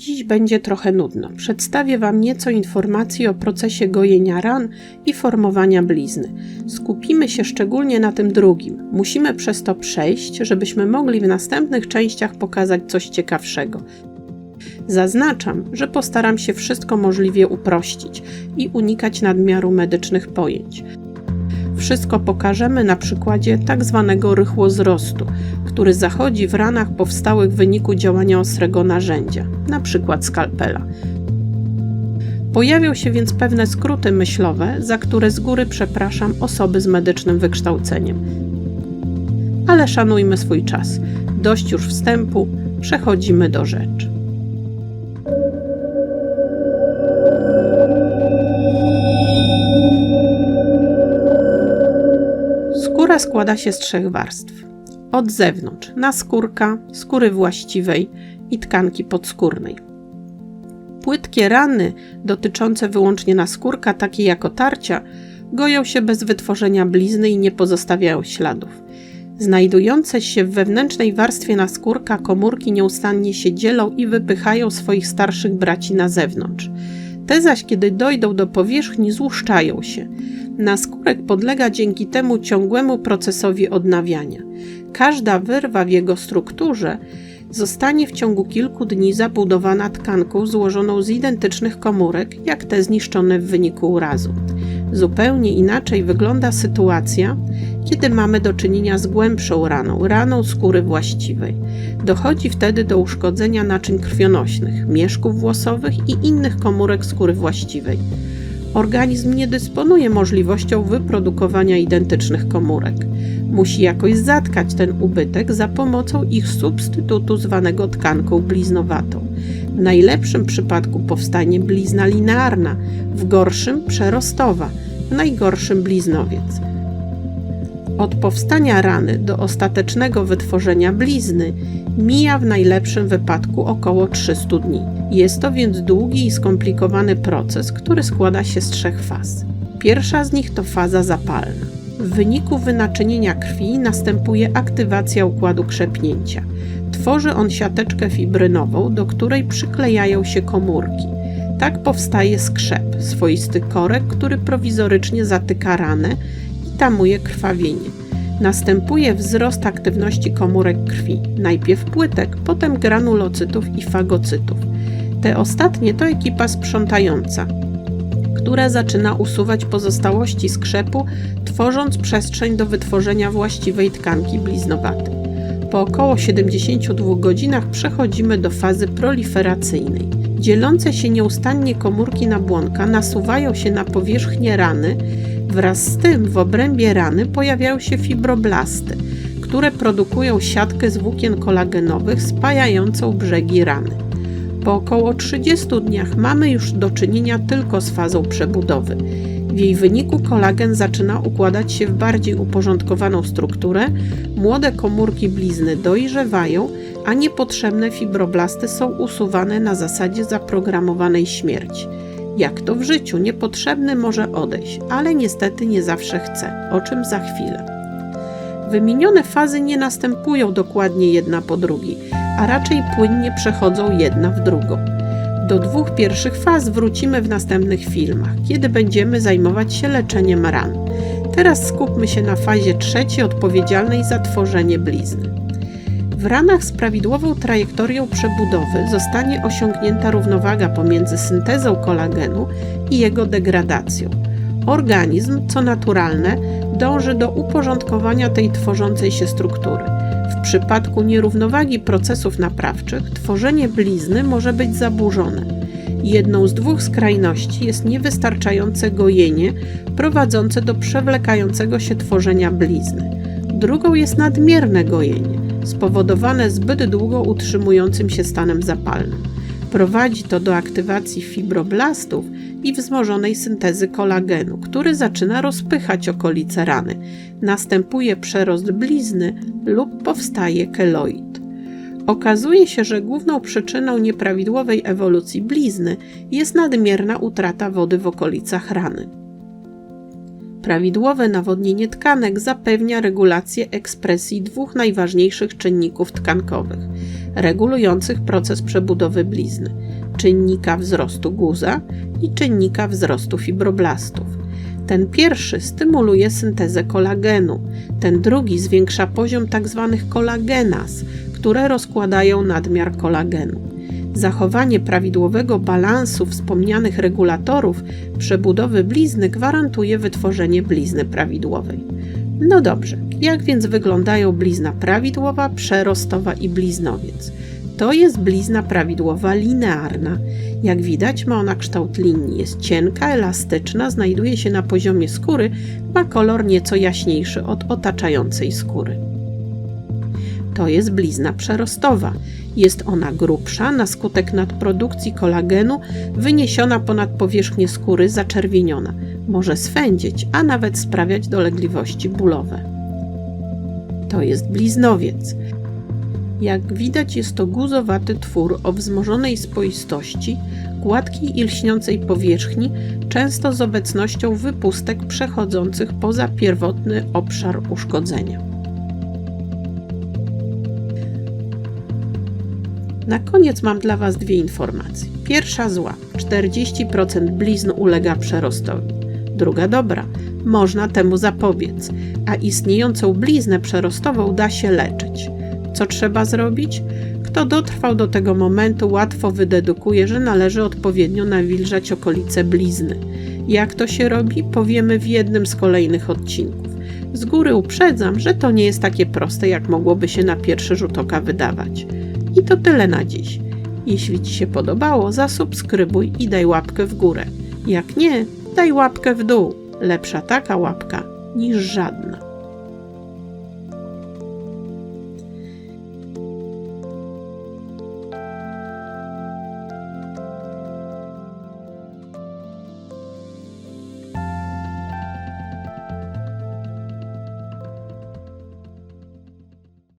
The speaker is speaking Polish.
Dziś będzie trochę nudno. Przedstawię Wam nieco informacji o procesie gojenia ran i formowania blizny. Skupimy się szczególnie na tym drugim. Musimy przez to przejść, żebyśmy mogli w następnych częściach pokazać coś ciekawszego. Zaznaczam, że postaram się wszystko możliwie uprościć i unikać nadmiaru medycznych pojęć. Wszystko pokażemy na przykładzie tak zwanego rychłozrostu, który zachodzi w ranach powstałych w wyniku działania ostrego narzędzia, np. skalpela. Pojawią się więc pewne skróty myślowe, za które z góry przepraszam osoby z medycznym wykształceniem. Ale szanujmy swój czas. Dość już wstępu, przechodzimy do rzeczy. Skóra składa się z trzech warstw. Od zewnątrz naskórka, skóry właściwej i tkanki podskórnej. Płytkie rany dotyczące wyłącznie naskórka, takie jak otarcia, goją się bez wytworzenia blizny i nie pozostawiają śladów. Znajdujące się w wewnętrznej warstwie naskórka komórki nieustannie się dzielą i wypychają swoich starszych braci na zewnątrz. Te zaś, kiedy dojdą do powierzchni, złuszczają się. Naskórek podlega dzięki temu ciągłemu procesowi odnawiania. Każda wyrwa w jego strukturze zostanie w ciągu kilku dni zabudowana tkanką złożoną z identycznych komórek, jak te zniszczone w wyniku urazu. Zupełnie inaczej wygląda sytuacja, kiedy mamy do czynienia z głębszą raną, raną skóry właściwej. Dochodzi wtedy do uszkodzenia naczyń krwionośnych, mieszków włosowych i innych komórek skóry właściwej. Organizm nie dysponuje możliwością wyprodukowania identycznych komórek. Musi jakoś zatkać ten ubytek za pomocą ich substytutu zwanego tkanką bliznowatą. W najlepszym przypadku powstanie blizna linearna, w gorszym przerostowa, w najgorszym bliznowiec. Od powstania rany do ostatecznego wytworzenia blizny mija w najlepszym wypadku około 300 dni. Jest to więc długi i skomplikowany proces, który składa się z trzech faz. Pierwsza z nich to faza zapalna. W wyniku wynaczynienia krwi następuje aktywacja układu krzepnięcia. Tworzy on siateczkę fibrynową, do której przyklejają się komórki. Tak powstaje skrzep, swoisty korek, który prowizorycznie zatyka ranę tamuje krwawienie. Następuje wzrost aktywności komórek krwi, najpierw płytek, potem granulocytów i fagocytów. Te ostatnie to ekipa sprzątająca, która zaczyna usuwać pozostałości skrzepu, tworząc przestrzeń do wytworzenia właściwej tkanki bliznowatej. Po około 72 godzinach przechodzimy do fazy proliferacyjnej. Dzielące się nieustannie komórki nabłonka nasuwają się na powierzchnię rany, wraz z tym w obrębie rany pojawiają się fibroblasty, które produkują siatkę z włókien kolagenowych spajającą brzegi rany. Po około 30 dniach mamy już do czynienia tylko z fazą przebudowy. W jej wyniku kolagen zaczyna układać się w bardziej uporządkowaną strukturę, młode komórki blizny dojrzewają, a niepotrzebne fibroblasty są usuwane na zasadzie zaprogramowanej śmierci. Jak to w życiu, niepotrzebny może odejść, ale niestety nie zawsze chce, o czym za chwilę. Wymienione fazy nie następują dokładnie jedna po drugiej, a raczej płynnie przechodzą jedna w drugą. Do dwóch pierwszych faz wrócimy w następnych filmach, kiedy będziemy zajmować się leczeniem ran. Teraz skupmy się na fazie trzeciej odpowiedzialnej za tworzenie blizny. W ranach z prawidłową trajektorią przebudowy zostanie osiągnięta równowaga pomiędzy syntezą kolagenu i jego degradacją. Organizm, co naturalne, dąży do uporządkowania tej tworzącej się struktury. W przypadku nierównowagi procesów naprawczych tworzenie blizny może być zaburzone. Jedną z dwóch skrajności jest niewystarczające gojenie prowadzące do przewlekającego się tworzenia blizny. Drugą jest nadmierne gojenie, spowodowane zbyt długo utrzymującym się stanem zapalnym. Prowadzi to do aktywacji fibroblastów i wzmożonej syntezy kolagenu, który zaczyna rozpychać okolice rany. Następuje przerost blizny lub powstaje keloid. Okazuje się, że główną przyczyną nieprawidłowej ewolucji blizny jest nadmierna utrata wody w okolicach rany. Prawidłowe nawodnienie tkanek zapewnia regulację ekspresji dwóch najważniejszych czynników tkankowych, regulujących proces przebudowy blizny: czynnika wzrostu guza i czynnika wzrostu fibroblastów. Ten pierwszy stymuluje syntezę kolagenu, ten drugi zwiększa poziom tzw. kolagenas, które rozkładają nadmiar kolagenu. Zachowanie prawidłowego balansu wspomnianych regulatorów przebudowy blizny gwarantuje wytworzenie blizny prawidłowej. No dobrze, jak więc wyglądają blizna prawidłowa, przerostowa i bliznowiec? To jest blizna prawidłowa linearna. Jak widać, ma ona kształt linii. Jest cienka, elastyczna, znajduje się na poziomie skóry, ma kolor nieco jaśniejszy od otaczającej skóry. To jest blizna przerostowa. Jest ona grubsza na skutek nadprodukcji kolagenu, wyniesiona ponad powierzchnię skóry, zaczerwieniona. Może swędzić, a nawet sprawiać dolegliwości bólowe. To jest bliznowiec. Jak widać, jest to guzowaty twór o wzmożonej spoistości, gładkiej i lśniącej powierzchni, często z obecnością wypustek przechodzących poza pierwotny obszar uszkodzenia. Na koniec mam dla Was dwie informacje. Pierwsza zła: 40% blizn ulega przerostowi. Druga dobra: można temu zapobiec, a istniejącą bliznę przerostową da się leczyć. Co trzeba zrobić? Kto dotrwał do tego momentu, łatwo wydedukuje, że należy odpowiednio nawilżać okolice blizny. Jak to się robi, powiemy w jednym z kolejnych odcinków. Z góry uprzedzam, że to nie jest takie proste, jak mogłoby się na pierwszy rzut oka wydawać. I to tyle na dziś. Jeśli Ci się podobało, zasubskrybuj i daj łapkę w górę. Jak nie, daj łapkę w dół. Lepsza taka łapka niż żadna.